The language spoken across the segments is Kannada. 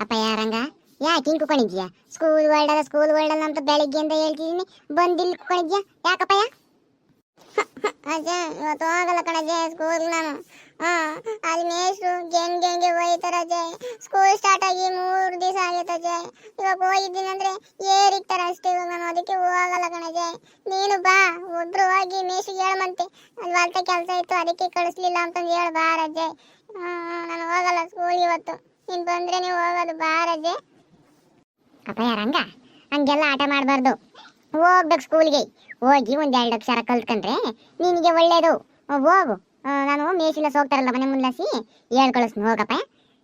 ಅಪ್ಪ ಯಾರಂಗ ಯಾಕೆ ಹಿಂಗೆ ಕುಕೊಂಡಿದ್ಯಾ ಸ್ಕೂಲ್ ವರ್ಲ್ಡ್ ಅಲ್ಲ ಸ್ಕೂಲ್ ವರ್ಲ್ಡ್ ಅಲ್ಲ ಅಂತ ಬೆಳಿಗ್ಗೆಯಿಂದ ಹೇಳ್ತಿದ್ದೀನಿ. ಬಂದಿಲ್ಲಿ ಕುಕೊಂಡಿದ್ಯಾ ಯಾಕಪ್ಪಯ್ಯ ಅಜ್ಜ, ಇವತ್ತು ಹೋಗಲ್ಲ ಕಣಜ್ಜೆ ಸ್ಕೂಲ್ ನಾನು. ಹಾ, ಅಲ್ಲಿ ಮೇಷ್ಟ್ರು ಗೆಂಗ್ ಗೆಂಗೆ ಹೋಯ್ತಾರ ಅಜ್ಜ. ಸ್ಕೂಲ್ ಸ್ಟಾರ್ಟ್ ಆಗಿ ಮೂರು ದಿವಸ ಆಗೈತೆ ಅಜ್ಜ. ಇವಾಗ ಹೋಗಿದ್ದೀನಿ ಅಂದ್ರೆ ಏರಿತಾರ ಅಷ್ಟೇ ಇವಾಗ ನಾನು. ಅದಕ್ಕೆ ಹೋಗಲ್ಲ ಕಣಜ್ಜೆ. ನೀನು ಬಾ, ಒಬ್ರು ಹೋಗಿ ಮೇಷ್ಟ್ರಿಗೆ ಹೇಳಮಂತೆ ಅಲ್ಲಿ ಹೊಲ್ತ ಕೆಲಸ ಇತ್ತು, ಅದಕ್ಕೆ ಕಳಿಸ್ಲಿಲ್ಲ ಅಂತಂದು ಹೇಳ ಬಾ ರಜೆ. ನಾನು ಹೋಗಲ್ಲ ಸ್ಕೂಲ್ ಇವತ್ತು. ನೀನು ಬಂದ್ರೆ ನೀವು ಹೋಗೋದು ಬಾ ರಜೆ. ಅಪ್ಪ ಯಾರಂಗ ಹಂಗೆಲ್ಲ ಆಟ ಮಾಡಬಾರ್ದು. ಹೋಗ್ಬೇಕು ಸ್ಕೂಲ್ಗೆ ಹೋಗಿ ಒಂದ್ ಎರಡು ಅಕ್ಷರ ಕಲ್ತ್ಕೊಂಡ್ರೆ ನಿನಗೆ ಒಳ್ಳೇದು. ಹೋಗು. ನಾನು ಮೇಸಿಲ್ಲ ಹೋಗ್ತಾರಲ್ಲ ಮನೆ ಮುನ್ಲಾಸಿ ಹೇಳ್ ಕಳಿಸ್ನು ಹೋಗಪ್ಪ.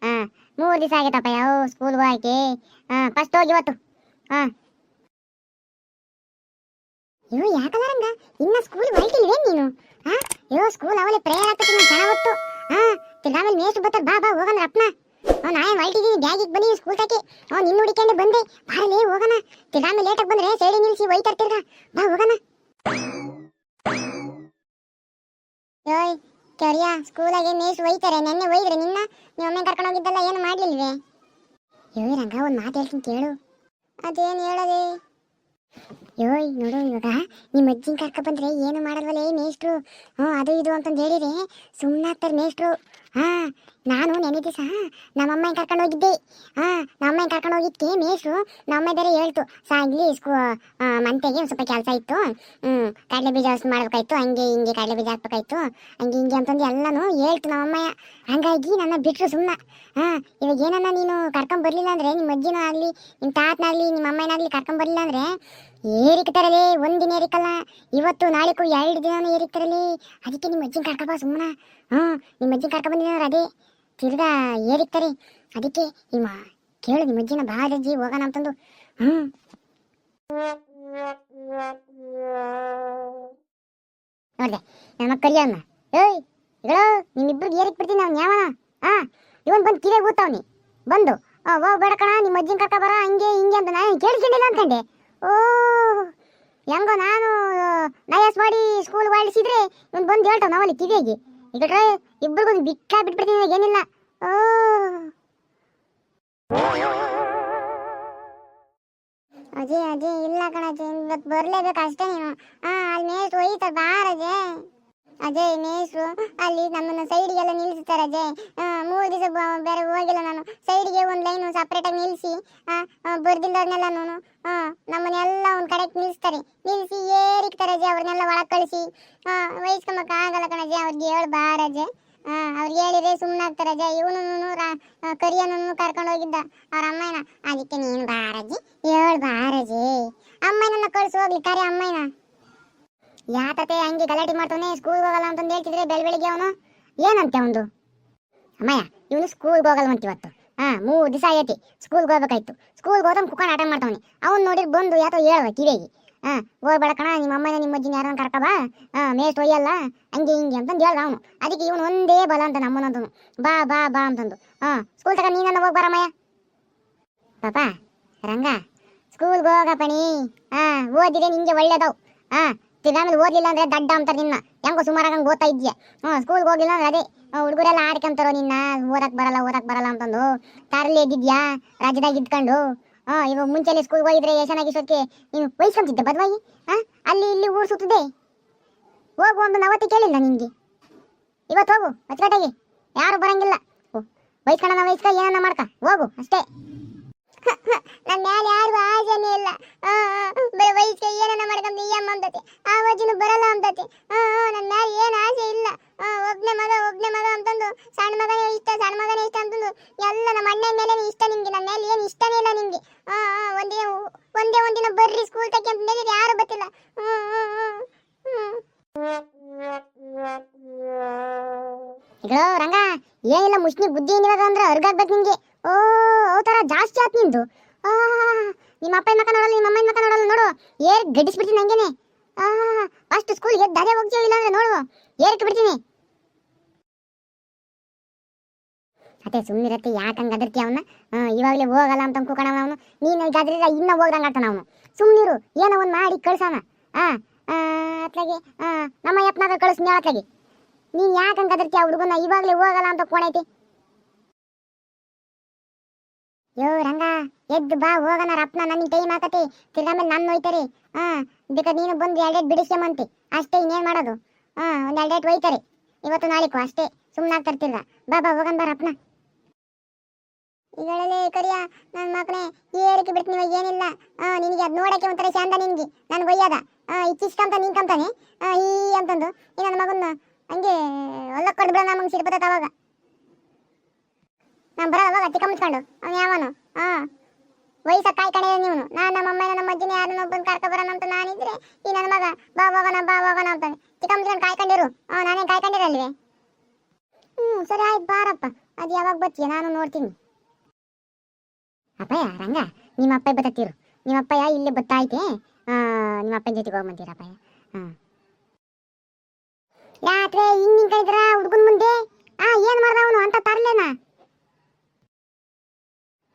ಹಾಂ ಮೂರು ದಿವಸ ಆಗೈತಪ್ಪ ಯಾವ ಸ್ಕೂಲ್ ಹೋಗಿ ಹಾಂ ಫಸ್ಟ್ ಹೋಗಿ ಇವತ್ತು ಹಾ ಇವು ಯಾಕಲಾರಂಗ ಇನ್ನ ಸ್ಕೂಲ್ ಹೊರಟಿಲ್ವೇ ನೀನು? ಹಾಂ ಅಯ್ಯೋ ಸ್ಕೂಲ್ ಅವಳೆ ಪ್ರೇಯರ್ ಆಗ್ತದೆ ನೀನು ಚೆನ್ನಾಗ್ ಹೊತ್ತು. ಹಾ ತಿರ್ಗಾಮೇಲೆ ಮೇಸ್ಟ್ ಬರ್ತಾರೆ, ಬಾ ಬಾ, ಹೋಗಂದ್ರ ಅಪ್ಪನ ನಾಳೆ ಹೊರಟಿದ್ದೀನಿ ಬ್ಯಾಗಿಗೆ ಬನ್ನಿ ಸ್ಕೂಲ್ ತಕ್ಕೆ ಅವ್ನು ನಿನ್ನ ಹುಡುಕೊಂಡು ಬಂದೆ. ಬಾರಲೇ ಹೋಗೋಣ. ತಿರ್ಗಾಮೇಲೆ ಲೇಟಾಗಿ ಬಂದ್ರೆ ಸೈಡಿ ನಿಲ್ಸಿ ಒಯ್ತಾರೆ ತಿರ್ಗ. ಬಾ, ಹೋಗೋಣ. ಯೋಯ್ ಕರಿಯ ಸ್ಕೂಲಾಗೆ ಮೇಸ್ ಒಯ್ತಾರೆ? ನೆನ್ನೆ ಒಯ್ದ್ರೆ ನಿನ್ನ? ನಿಮ್ಮ ಅಮ್ಮ ಕರ್ಕೊಂಡು ಹೋಗಿದ್ದಲ್ಲ, ಏನು ಮಾಡ್ಲಿಲ್ವೇ? ಯೋಯ್ ರಂಗ ಒಂದು ಮಾತು ಹೇಳ್ತೀನಿ ಕೇಳು. ಅದೇನು ಹೇಳದೆ? ಯೋಯ್ ನೋಡು ಇವಾಗ. ನಿಮ್ಮ ಅಜ್ಜಿನ ಕರ್ಕ ಬಂದ್ರೆ ಏನು ಮಾಡಲ್ವಲ್ಲೇ ಮೇಷ್ಟ್ರು? ಹ್ಞೂ, ಅದು ಇದು ಅಂತಂದು ಸುಮ್ಮನೆ ಸುಮ್ಮನಾಗ್ತಾರೆ ಮೇಷ್ಟ್ರು. ಹಾ, ನಾನು ನೆನೆ ದಿವಸ ನಮ್ಮಮ್ಮ ಕರ್ಕೊಂಡು ಹೋಗಿದ್ದೆ. ಹಾ ನಮ್ಮಮ್ಮ ಕರ್ಕೊಂಡು ಹೋಗಿದ್ದೆ ಮೇಷ್ಟ್ರು. ನಮ್ಮ ಬೇರೆ ಹೇಳ್ತು ಸಾಗ್ಲಿ ಸ್ಕೂ ಮಂತೆಗೆ ಒಂದು ಸ್ವಲ್ಪ ಕೆಲಸ ಇತ್ತು. ಹ್ಞೂ ಕಡಲೆ ಬೀಜ ಮಾಡ್ಬೇಕಾಯ್ತು, ಹಂಗೆ ಹಿಂಗೆ ಕಡಲೆ ಬೀಜ ಹಾಕ್ಬೇಕಾಯ್ತು. ಹಂಗೆ ಹಿಂಗೆ ಅಂತಂದು ಎಲ್ಲನೂ ಹೇಳ್ತು ನಮ್ಮಮ್ಮ. ಹಂಗಾಗಿ ನನ್ನ ಬಿಟ್ರು ಸುಮ್ಮನೆ ಹಾ, ಇವಾಗ ಏನನ್ನ ನೀನು ಕರ್ಕೊಂಬರ್ಲಿಲ್ಲ ಅಂದರೆ, ನಿಮ್ಮ ಅಜ್ಜಿನೂ ಆಗಲಿ, ನಿಮ್ಮ ತಾತನಾಗ್ಲಿ, ನಿಮ್ಮ ಅಮ್ಮನಾಗಲಿ ಅಂದರೆ ಅಂದ್ರೆ ಏರಿಕ್ತಾರಲೇ, ಒಂದಿನ ಏರಿಕಲ್ಲ. ಇವತ್ತು ನಾಳೆಗೂ ಎರಡು ದಿನ ಏರಿಕ್ತಾರಲ್ಲಿ ಅದಕ್ಕೆ ನಿಮ್ಮ ಅಜ್ಜಿನ ಕರ್ಕೊಬಾ ಸುಮ್ಮನ. ಹ್ಞೂ, ನಿಮ್ಮ ಅಜ್ಜಿನ ಬಂದಿದ್ದಾರೆ ಅದೇ ತಿರ್ಗಾ ಏರಿಕ್ತಾರೆ. ಅದಕ್ಕೆ ನಿಮ್ಮ, ಕೇಳು ನಿಮ್ಮ ಅಜ್ಜಿನ ಬಾ ಅಜ್ಜಿ, ಹೋಗೋಣ ಅಂತಂದು. ಹ್ಞೂ. ನೋಡಿದೆ, ನನ್ನ ಕರಿಯನ್ನ ಏಯ್ ಇಗಳೋ ನಿಮ್ಮಿಬ್ರಿಗೆ ಏರಿಕ್ ಬಿಡ್ತೀನಿ ಅವ್ನು ಯಾವನ? ಹಾ ಇವನ್ ಬಂದು ಕಿವಿಗೆ ಕೂತವ್ನಿ ಬಂದು ಓ ಹೋಗ್ಬೇಡ ಕಣ, ನಿಮ್ಮ ಅಜ್ಜಿನ ಕರ್ಕ ಬರ ಹಂಗೆ, ಹಿಂಗೆ ಅಂತ. ನಾನು ಕೇಳಿಸ್ಕೊಂಡಿಲ್ಲ ಅನ್ಕಂಡೆ. ಓ, ಹೆಂಗೋ ನಾನು ನಯಸ್ ಮಾಡಿ ಸ್ಕೂಲ್ ಹೊರಡಿಸಿದ್ರೆ ಇವನ್ ಬಂದು ಹೇಳ್ತಾವ ನಾವಲ್ಲಿ ಕಿವಿಗೆ ಈಗ ಇಬ್ಬರಿಗೂ ಬಿಟ್ಟ ಬಿಟ್ಬಿಡ್ತೀನಿ ಏನಿಲ್ಲ. ಓ. ಅಜಯ್ ಅಜಯ್, ಇಲ್ಲ ಕಣ ಅಜಯ್ ಇವತ್ತು ಬರಲೇಬೇಕು ಅಷ್ಟೇ ನೀನು ಹಾಂ ಅಲ್ಲಿ ಮೇಲೆ ಒಯ್ತಾರೆ ಬಾರ ಅಜಯ್ ಮೇಸು ಅಲ್ಲಿ ನಮ್ಮನ್ನ ಸೈಡಿಗೆಲ್ಲ ನಿಲ್ಲಿಸ್ತಾರೆ ಅಜಯ್. ಮೂರು ದಿವಸ ಬೇರೆ ಹೋಗಿಲ್ಲ ನಾನು. ಸೈಡಿಗೆ ಒಂದು ಲೈನು ಸಪ್ರೇಟಾಗಿ ನಿಲ್ಲಿಸಿ ಬರ್ದಿದ್ದವ್ರನ್ನೆಲ್ಲ ನಾನು ನಮ್ಮನ್ನೆಲ್ಲ ಒಂದು ಕಡೆಗೆ ನಿಲ್ಲಿಸ್ತಾರೆ. ನಿಲ್ಲಿಸಿ ಏರಿಕ್ತಾರೆ ಅಜಯ್ ಅವ್ರನ್ನೆಲ್ಲ ಒಳಗೆ ಕಳಿಸಿ. ವಹಿಸ್ಕೊಂಬಕ್ ಆಗಲ್ಲ ಕಣಜೆ ಅವ್ರಿಗೆ ಹೇಳು ಅಜಯ್. ಅವ್ರಿಗೆ ಹೇಳಿದ್ರೆ ಸುಮ್ಮನೆ ಆಗ್ತಾರೆ ಅಜಯ್. ಇವನು ಕರಿಯನನ್ನು ಕರ್ಕೊಂಡು ಹೋಗಿದ್ದ ಅವ್ರ ಅಮ್ಮಯ್ಯನ. ಅದಕ್ಕೆ ನೀನು ಬಾರಜಿ ಹೇಳು ಬಾರಜಿ ಅಮ್ಮಯ್ಯನನ್ನ ಕಳ್ಸಿ ಹೋಗ್ಲಿ, ಕರೆ ಅಮ್ಮಯ್ಯನ. ಯಾತತೆ ಹಂಗೆ ಗಲಾಟೆ ಮಾಡ್ತಾನೆ ಸ್ಕೂಲ್ ಹೋಗಲ್ಲ ಅಂತಂದು ಹೇಳ್ತಿದ್ರೆ ಬೆಳ ಬೆಳಿಗ್ಗೆ ಅವನು. ಏನಂತೆ ಅವನು ಅಮ್ಮಯ್ಯ, ಇವನು ಸ್ಕೂಲ್ ಹೋಗಲ್ಲ ಅಂತ ಇವತ್ತು. ಹಾ, ಮೂರು ದಿವಸ ಆಗೈತಿ ಸ್ಕೂಲ್ಗೆ ಹೋಗ್ಬೇಕಾಯ್ತು. ಸ್ಕೂಲ್ಗೆ ಹೋದ್ರೆ ಕುಕೊಂಡು ಆಟ ಮಾಡ್ತಾವನಿ. ಅವ್ನು ಬಂದು ಯಾತೋ ಹೇಳುವ ಕಿವಿಗೆ ಹಾ ಹೋಗ್ಬೇಡ ಕಣ, ನಿಮ್ಮ ಅಮ್ಮನ ನಿಮ್ಮ ಅಜ್ಜಿನ ಯಾರನ್ನ ಕರ್ಕಬಾ ಹಾ ಮೇಸ್ಟ್ ಒಯ್ಯಲ್ಲ ಹಂಗೆ ಹಿಂಗೆ ಅಂತಂದು ಹೇಳ್ದ ಅವನು. ಅದಕ್ಕೆ ಇವನು ಒಂದೇ ಬಲ ಅಂತ ನಮ್ಮನಂತನು. ಬಾ ಬಾ ಬಾ ಅಂತಂದು. ಹಾ ಸ್ಕೂಲ್ ತಗ ನೀನನ್ನ ಹೋಗಿ ಬರಮ್ಮಯ್ಯ ಪಾಪ, ರಂಗ ಸ್ಕೂಲ್ಗೆ ಹೋಗಪ್ಪಣಿ. ಹಾ ಓದಿದ್ರೆ ನಿಂಗೆ ಒಳ್ಳೇದವು. ಹಾ ತಿರ್ಗಾಮೇಲೆ ಓದ್ಲಿಲ್ಲ ಅಂದ್ರೆ ದಡ್ಡ ಅಂತಾರೆ ನಿನ್ನ. ಹೆಂಗೋ ಸುಮಾರಾಗಂಗೆ ಓದ್ತಾ ಇದ್ದೀಯ. ಹ್ಞೂ ಸ್ಕೂಲ್ಗೆ ಹೋಗಿಲ್ಲ ಅಂದ್ರೆ ಅದೇ ಹುಡುಗರೆಲ್ಲ ಆಡ್ಕೊಂತಾರೋ ನಿನ್ನ? ಓದಕ್ಕೆ ಬರಲ್ಲ ಓದಕ್ಕೆ ಬರಲ್ಲ ಅಂತಂದು. ತಾರಲ್ಲಿ ಎದ್ದಿದ್ಯಾ ರಾಜ್ಯದಾಗ ಇದ್ಕೊಂಡು. ಹಾಂ ಇವಾಗ ಮುಂಚೆನೆ ಸ್ಕೂಲ್ಗೆ ಹೋಗಿದ್ರೆ ಯಶನಾಗಿಸೋಕೆ ನೀನು ವಹಿಸ್ಕೊಂತಿದ್ದೆ ಬದವಾಗಿ? ಹಾ, ಅಲ್ಲಿ ಇಲ್ಲಿ ಊರು ಸುತ್ತದೆ. ಹೋಗು ಅಂತ ಅವತ್ತೇ ಕೇಳಿಲ್ಲ ನಿನ್ಗೆ ಇವತ್ತು ಹೋಗು ಅಚ್ಚುಕಟ್ಟಾಗಿ ಯಾರು ಬರಂಗಿಲ್ಲ. ವಹಿಸ್ಕೊಳ್ಳೋಣ ವಯಸ್ಕ ಏನನ್ನ ಮಾಡ್ಕ? ಹೋಗು, ಅಷ್ಟೇ. ನನ್ನ ಮ್ಯಾಲೆ ಯಾರು ಆಸೆನೇ ಇಲ್ಲ. ಬರೀ ವಯಸ್ಸಿಗೆ ಏನನ್ನ ಮಾಡ್ಕೊಂಡು ಅಮ್ಮ ಅಂತತಿ. ಆ ವಜ್ಜನು ಬರಲ್ಲ ಆ, ನನ್ನ ಮ್ಯಾಲೆ ಏನು ಆಸೆ ಇಲ್ಲ. ಒಬ್ನೇ ಮಗ ಒಬ್ನೇ ಮಗ ಅಂತಂದು ಸಣ್ಣ ಮಗನೇ ಇಷ್ಟ ಸಣ್ಣ ಮಗನೇ ಇಷ್ಟ ಅಂತಂದು ಎಲ್ಲ ನಮ್ಮ ಅಣ್ಣ ಮೇಲೆ ಇಷ್ಟ ನಿಮ್ಗೆ ನನ್ನ ಮೇಲೆ ಏನು ಇಷ್ಟನೇ ಇಲ್ಲ ನಿಮ್ಗೆ ಒಂದಿನ ಒಂದೇ ಒಂದಿನ ಬರ್ರಿ ಸ್ಕೂಲ್ ತಕ್ಕೆ ಅಂತ ಯಾರು ಗೊತ್ತಿಲ್ಲ. ಹ್ಞೂ ಹ್ಞೂ ಹ್ಮ್. ರಂಗ, ಏನಿಲ್ಲ ಮುಷ್ಣಿ ಬುದ್ಧಿ ಏನಿವಾಗ ಅಂದ್ರೆ ಅರ್ಗಾಗ್ಬೇಕು ನಿಂಗೆ. ಓ, ಅವತರ ಜಾಸ್ತಿ ಆತ್ ನಿಂದು. ನಿಮ್ಮ ಅಪ್ಪನ ಮಕ್ಕ ನೋಡಲ್ಲ, ನಿಮ್ಮ ಅಮ್ಮನ ಮಕ್ಕ ನೋಡಲ್ಲ, ನೋಡು. ಏರ್ ಗಡ್ಡಿಸ್ಬಿಡ್ತೀನಿ ಹಂಗೇನೆ ಆ ಫಸ್ಟ್ ಸ್ಕೂಲ್ಗೆ ದಾರೆ ಹೋಗ್ತೀವಿ ಇಲ್ಲ ಅಂದ್ರೆ ನೋಡು. ಏರ್ಕ್ ಬಿಡ್ತೀನಿ. ಅದೇ ಸುಮ್ಮನಿರತ್ತೆ ಯಾಕೆ ಹಂಗೆ ಅದರ್ತಿ ಅವನ್ನ ಇವಾಗಲೇ ಹೋಗಲ್ಲ ಅಂತ ಅನ್ಕೋಕಣ ಅವನು. ನೀನು ಈಗಾದ್ರೆ ಇನ್ನ ಹೋಗ್ದಂಗೆ ಆಗ್ತಾನ ಅವನು. ಸುಮ್ಮನಿರು ಏನೋ ಒಂದು ಮಾಡಿ ಕಳ್ಸಾನ ಹಾಂ ಅತ್ಲಾಗೆ ಆ, ನಮ್ಮ ಯಪ್ನಾಗ ಕಳಿಸ್ನಿ ಹೇಳತ್ಲಾಗಿ ನೀನ್ ಯಾಕೆ ಹಂಗೆ ಅದರ್ತಿ ಆ ಹುಡುಗನ ಇವಾಗಲೇ ಹೋಗಲ್ಲ ಅಂತ ಕೋಣೈತಿ ಯೋ ರಂಗ ಎದ್ದು ಬಾ ಹೋಗನ ರಪ್ನ ನನಗೆ ಟೈಮ್ ಆಕತಿ. ತಿರ್ಗಾ ಮೇಲೆ ನಾನು ಹೋಯ್ತಾರೆ. ಹಾ ಬೇಕಾದ್ರೆ ನೀನು ಬಂದು ಎರಡೆರಡು ಬಿಡಿಸ್ಕೊಂಬಂತಿ. ಅಷ್ಟೇ ಇನ್ನೇನು ಮಾಡೋದು? ಹಾ ಒಂದು ಎರಡೆಟ್ ಒಯ್ತಾರೆ ಇವತ್ತು ನಾಳೆಕ್ಕೂ ಅಷ್ಟೇ. ಸುಮ್ಮನೆ ಆಗ್ತಾರೆ ಬಾ ಬಾ ಹೋಗಣ ಬಾ ರಪ್ನ ಈಗಳೇ ಕರಿಯ ನನ್ನ ಮಕ್ಕಳೇ ಏರಿಕೆ ಬಿಡ್ತೀನಿ ಏನಿಲ್ಲ. ನಿನಗೆ ಅದು ನೋಡಕ್ಕೆ ಒಂಥರ ಚಂದ ನಿನಗೆ. ನನ್ಗೆ ಒಯ್ಯದ. ಇಚ್ಚಿಸ್ಕಂತ ನಿನ್ ಕಂತಾನೆ? ಆ, ಈ ಅಂತಂದು. ಈ ನನ್ನ ಮಗನ ಹಂಗೆ ಒಲ್ಲ ಕೊಡ್ಬಿಡ ಬಿಡ ನಮಗೆ ಸಿಡ್ಬತ್ತ ಅವಾಗ. ನಾನು ಬರೋ ಅವಾಗ ಅತ್ತಿ ಕಮ್ಮಿಸ್ಕೊಂಡು ಅವನು ಯಾವನು? ಹಾಂ ವಯಸ್ಸ ಕಾಯ್ಕಣೆ ನೀವು ನಾನು ನಮ್ಮ ಅಮ್ಮನ ನಮ್ಮ ಅಜ್ಜಿನ ಯಾರನ್ನ ಬಂದು ಕರ್ಕ ಬರೋಣ ಅಂತ ನಾನಿದ್ರೆ, ಈ ನನ್ನ ಮಗ, ಬಾ ಹೋಗೋಣ ಬಾ ಹೋಗೋಣ ಅಂತಾನೆ. ಚಿಕ್ಕಮ್ಮ ಮುಚ್ಕೊಂಡು ಕಾಯ್ಕೊಂಡಿರು. ಹಾಂ ನಾನೇನು ಕಾಯ್ಕೊಂಡಿರಲ್ವೇ? ಹ್ಞೂ ಸರಿ ಆಯ್ತು, ಬಾರಪ್ಪ. ಅದು ಯಾವಾಗ ಬರ್ತೀಯ ನಾನು ನೋಡ್ತೀನಿ. ಅಪ್ಪಯ್ಯ ರಂಗ ನಿಮ್ಮ ಅಪ್ಪ ಬತ್ತೀರು ನಿಮ್ಮ ಅಪ್ಪಯ್ಯ ಇಲ್ಲಿ ಬತ್ತಾಯ್ತೆ. ನಿಮ್ಮ ಅಪ್ಪನ ಜೊತೆಗೆ ಹೋಗ್ಬಂತೀರಪ್ಪಯ್ಯ ಹಾಂ. ಯಾತ್ರೆ, ಹಿಂಗ್ ನಿಂತಿದ್ರ ಹುಡುಗನ ಮುಂದೆ? ಆ, ಏನ್ ಮಾಡ್ದ ಅವನು? ಅಂತ ತರ್ಲೇನ?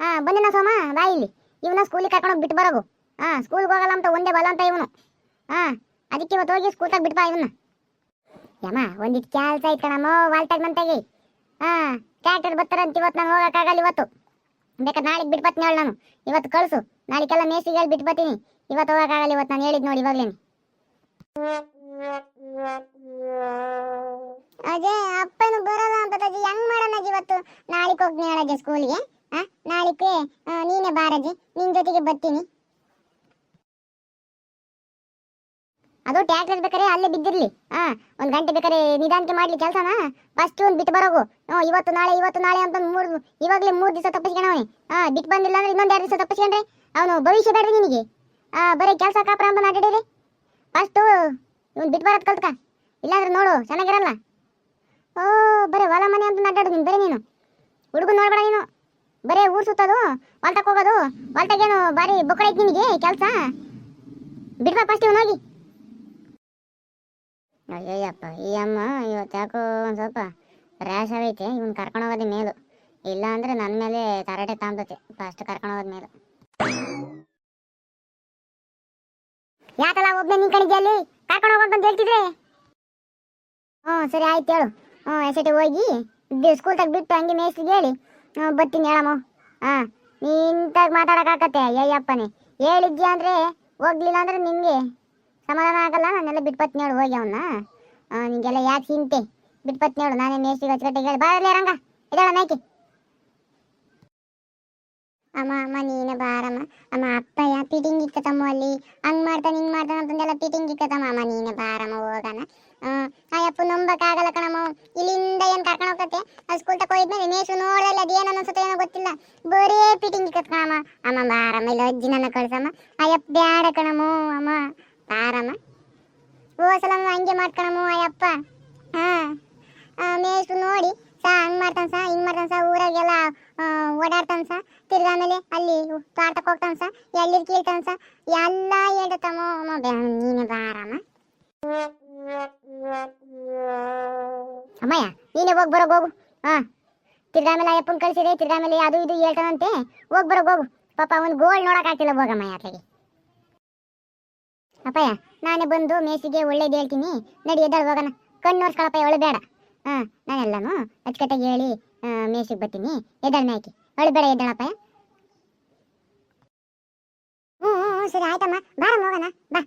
ಹಾ ಬಂದಿನ ಸೋಮ, ಬಾ ಇಲ್ಲಿ. ಇವನ ಸ್ಕೂಲಿಗೆ ಕರ್ಕೊಂಡು ಬಿಟ್ಟು ಬರೋಗು. ಹಾ ಸ್ಕೂಲ್ಗೆ ಹೋಗಲ್ಲ ಅಂತ ಒಂದೇ ಬಲ ಅಂತ ಇವನು. ಹಾ ಅದಕ್ಕೆ ಇವತ್ತು ಹೋಗಿ ಸ್ಕೂಲ್ ತಾಗ ಬಿಟ್ಟು ಬಾ ಇವನ್ನ ಯಮ್ಮ ಒಂದಿಟ್ಟು ಕೆಲಸ ಐತ್ ಕಣಮ್ಮ, ವಾಲ್ತಾಗ ಮಂತಾಗಿ ಹಾ ಟ್ರ್ಯಾಕ್ಟರ್ ಬರ್ತಾರಂತ ಇವತ್ತು ನಾನು ಹೋಗಕ್ಕಾಗಲ್ಲ ಇವತ್ತು. ಬೇಕಾದ್ರೆ ನಾಳೆಗೆ ಬಿಟ್ಟು ಹೇಳಿ ನಾನು. ಇವತ್ತು ಕಳಿಸು. ನಾಳೆಗೆಲ್ಲ ಮೇಸಿಗೆ ಹೇಳಿ ಬಿಟ್ಟು ಬರ್ತೀನಿ. ಇವತ್ತು ಹೋಗೋಕ್ಕಾಗಲ್ಲ ಇವತ್ತು ನಾನು ಹೇಳಿದ್ ನೋಡಿ ಇವಾಗ್ಲೇನೆ. ಅಜಯ್, ಅಪ್ಪನು ಬರಲ್ಲ ಅಂತ ಅಜ್ಜಿ ಹೆಂಗ್ ಮಾಡೋಣ ಇವತ್ತು? ನಾಳೆಗೆ ಹೋಗ್ತೀನಿ ಹೇಳಜ್ಜಿ ಸ್ಕೂಲ್ಗೆ ಆ? ನಾಳೆಗೆ ನೀನೇ ಬಾರಜ್ಜಿ, ನಿನ್ ಜೊತೆಗೆ ಬರ್ತೀನಿ. ಅದು ಟ್ಯಾಕ್ಟರ್ ಬೇಕಾರೆ ಅಲ್ಲೇ ಬಿದ್ದಿರ್ಲಿ. ಆ, ಒಂದು ಗಂಟೆ ಬೇಕಾರೆ ನಿಧಾನಕ್ಕೆ ಮಾಡ್ಲಿ ಕೆಲಸನ. ಫಸ್ಟ್ ಒಂದು ಬಿಟ್ಟು ಬರೋಗು. ಹ್ಞೂ ಇವತ್ತು ನಾಳೆ ಇವತ್ತು ನಾಳೆ ಅಂತ ಮೂರು ಇವಾಗ್ಲೇ ಮೂರ್ ದಿವಸ ತಪ್ಪಿಸ್ಕೊಂಡವನಿ ಆ, ಬಿಟ್ಟು ಬಂದಿಲ್ಲ ಅಂದ್ರೆ ಇನ್ನೊಂದು ಎರಡು ದಿವಸ ತಪ್ಪಿಸ್ಕೊಂಡ್ರೆ? ಅವನು ಭವಿಷ್ಯ ಬೇಡ್ರಿ ನಿನಗೆ. ಆ, ಬರೀ ಕೆಲಸ ಕಾಪ್ರಾಂಬ ಅಂತ ಫಸ್ಟ್ ಇವ್ನು ಬಿಟ್ಟು ಬರೋದು ಕಲ್ತ್ಕ. ಇಲ್ಲಾಂದ್ರೆ ನೋಡು, ಚೆನ್ನಾಗಿರಲ್ಲ. ಓ, ಬರೀ ಹೊಲ ಮನೆ ಅಂತ ನಡ್ಡಾಡು ನೀನು, ಬರೀ ನೀನು. ಹುಡುಗ ನೋಡ್ಬೇಡ ನೀನು. ಬರೀ ಊರ್ ಸುತ್ತೋದು ಹೊಲ್ತಕ್ಕೆ ಹೋಗೋದು ಹೊಲ್ತಾಗೇನು ಬಾರಿ ಬೊಕ್ಕಡ ಐತಿ ನಿನಗೆ ಕೆಲಸ. ಬಿಡ್ಬಾ ಫಸ್ಟ್ ಇವನು ಹೋಗಿ. ಅಯ್ಯಯ್ಯಪ್ಪ ಈ ಅಮ್ಮ ಇವತ್ತು ಯಾಕೋ ಒಂದು ಸ್ವಲ್ಪ ರ್ಯಾಶ್ ಆಗೈತೆ ಇವನ್ ಕರ್ಕೊಂಡು ಹೋಗೋದೇ ಮೇಲು. ಇಲ್ಲ ಅಂದ್ರೆ ನನ್ನ ಮೇಲೆ ತರಾಟೆ ತಾಂಬತ್ತೆ ಫಸ್ಟ್ ಕರ್ಕೊಂಡು ಹೋಗೋದ್ ಮೇಲು. ಯಾಕಲ್ಲ ಒಬ್ಬನೇ ನಿನ್ ಕಣಿಗೆ ಅಲ್ಲಿ? ಕರ್ಕೊಂಡು ಹೋಗೋದು ಅಂತ ಹೇಳ್ತಿದ್ರೆ? ಹ್ಞೂ ಸರಿ ಆಯ್ತು ಹೇಳು. ಹ್ಞೂ ಎಸೆಟಿ ಹೋಗಿ? ಸ್ಕೂಲ್ ತಗ ಬಿಟ್ಟು ಹಂಗೆ ಮೇಸ್ತಿಗೆ ಹೇಳಿ. ಹ್ಞೂ ಬರ್ತೀನಿ ಹೇಳಮ್ಮ. ಹಾಂ ನಿಂತಾಗ ಮಾತಾಡೋಕ್ಕಾಗತ್ತೆ ಅಯ್ಯಪ್ಪನೇ ಹೇಳಿದ್ಯಾ ಅಂದರೆ ಹೋಗ್ಲಿಲ್ಲ ಅಂದ್ರೆ ನಿನಗೆ ಸಮಾಧಾನ ಆಗಲ್ಲ ನಾನೆಲ್ಲ ಬಿಟ್ಬತ್ತೀನಿ ಹೇಳು ಹೋಗಿ ಅವನ್ನ ನಿಂಗೆಲ್ಲ ಯಾಕೆ ಚಿಂತೆ? ಬಿಟ್ಬತ್ತೀನಿ ಹೇಳು ನಾನೇ ಮೇಸ್ತಿಗೆ ಅಚ್ಚುಕಟ್ಟಿಗೆ ಹೇಳಿ ಬಾರಲ್ಲ ರಂಗ ಇದಾಳ ನಾಯ್ಕೆ ಅಮ್ಮ ಅಮ್ಮ, ನೀನು ಬಾರಮ್ಮ. ಅಮ್ಮ ಅಪ್ಪಯ್ಯ ಪೀಟಿಂಗ್ ಇಕ್ಕತಮ್ಮ ಅಲ್ಲಿ? ಹಂಗ್ ಮಾಡ್ತಾನೆ, ಹಿಂಗ್ ಮಾಡ್ತಾನೆ ಅಂತಂದೆಲ್ಲ ಪೀಟಿಂಗ್ ಇಕ್ಕತಮ್ಮ ಅಮ್ಮ, ನೀನು ಬಾರಮ್ಮ, ಹೋಗೋಣ. ಅಯ್ಯಪ್ಪ ನಂಬಕ್ಕಾಗಲ್ಲ ಕಣಮ್ಮ. ಇಲ್ಲಿಂದ ಏನ್ ಕರ್ಕೊಂಡು ಹೋಗತ್ತೆ? ಅದು ಸ್ಕೂಲ್ ತಕ ಹೋಯ್ದ್ಮೇಲೆ ಮೇಷು ನೋಡಲ್ಲ ಅದೇನು ಅನ್ಸುತ್ತೆ ಏನೋ ಗೊತ್ತಿಲ್ಲ. ಬರೀ ಪೀಟಿಂಗ್ ಇಕ್ಕತ್ ಕಣಮ್ಮ. ಅಮ್ಮ, ಬಾರಮ್ಮ, ಇಲ್ಲ ಅಜ್ಜಿ ನನ್ನ ಕಳ್ಸಮ್ಮ. ಅಯ್ಯಪ್ಪ, ಬ್ಯಾಡ ಕಣಮ್ಮ, ಅಮ್ಮ. ಬಾರಮ್ಮ ಸಲಮ್ಮ ಹಂಗೆ ಮಾಡ್ಕಣಮ್ಮ ಅಯ್ಯಪ್ಪ. ಹಾ. ಮೇಷ್ಟು ನೋಡಿ ಸಾ, ಹಂಗ್ ಮಾಡ್ತಾನ ಸಾ, ಹಿಂಗ್ ಮಾಡ್ತಾನ ಸಾ, ಊರಾಗೆಲ್ಲ ಓಡಾಡ್ತಾನ ಸಾ, ತಿರ್ಗ ಆಮೇಲೆ ಅಲ್ಲಿ ತೋಟಕ್ಕೆ ಹೋಗ್ತಾನೆ ಸಾ ಎಲ್ಲಿ ಕೀಳ್ತಾನ ಸಾ, ಎಲ್ಲ ಹೇಳ್ತಮ್ಮ ನೀನೆ ಬಾರಮ್ಮ ಅಮ್ಮಯ್ಯ, ನೀನೇ ಹೋಗಿ ಬರೋಗ ಹೋಗು. ಹಾ. ತಿರ್ಗಾ ಆಮೇಲೆ ಅಯ್ಯಪ್ಪನ್ ಕಳ್ಸಿದೆ, ತಿರ್ಗ ಅದು ಇದು ಹೇಳ್ತಾನಂತೆ. ಹೋಗಿ ಬರೋ ಹೋಗು. ಪಾಪ, ಒಂದು ಗೋಲ್ಡ್ ನೋಡಕ್ ಆಗ್ತಿಲ್ಲ ಹೋಗಮ್ಮಯ್ಯ ಅತ್ಲಾಗೆ ಅಪ್ಪಯ್ಯ ನಾನೇ ಬಂದು ಮೇಸಿಗೆ ಒಳ್ಳೇದು ಹೇಳ್ತೀನಿ. ನಡಿ ಎದ್ದಾಳು ಹೋಗೋಣ. ಕಣ್ಣು ನೋಡ್ಸ್ಕೊಳಪ್ಪ ಒಳ್ಳೆ ಬೇಡ. ಹಾ ನಾನೆಲ್ಲನು ಅಚ್ಚುಕಟ್ಟಾಗಿ ಹೇಳಿ ಮೇಸಿಗೆ ಬರ್ತೀನಿ. ಎದ್ದಾಳ ಮೇಯ್ಕಿ ಒಳ್ಳೆ ಬೇಡ ಎದ್ದಾಳಪ್ಪಯ್ಯ. ಹ್ಞೂ ಹ್ಞೂ, ಸರಿ ಆಯ್ತಮ್ಮ. ಬಾರಮ್ಮ ಹೋಗೋಣ. ಬಾ.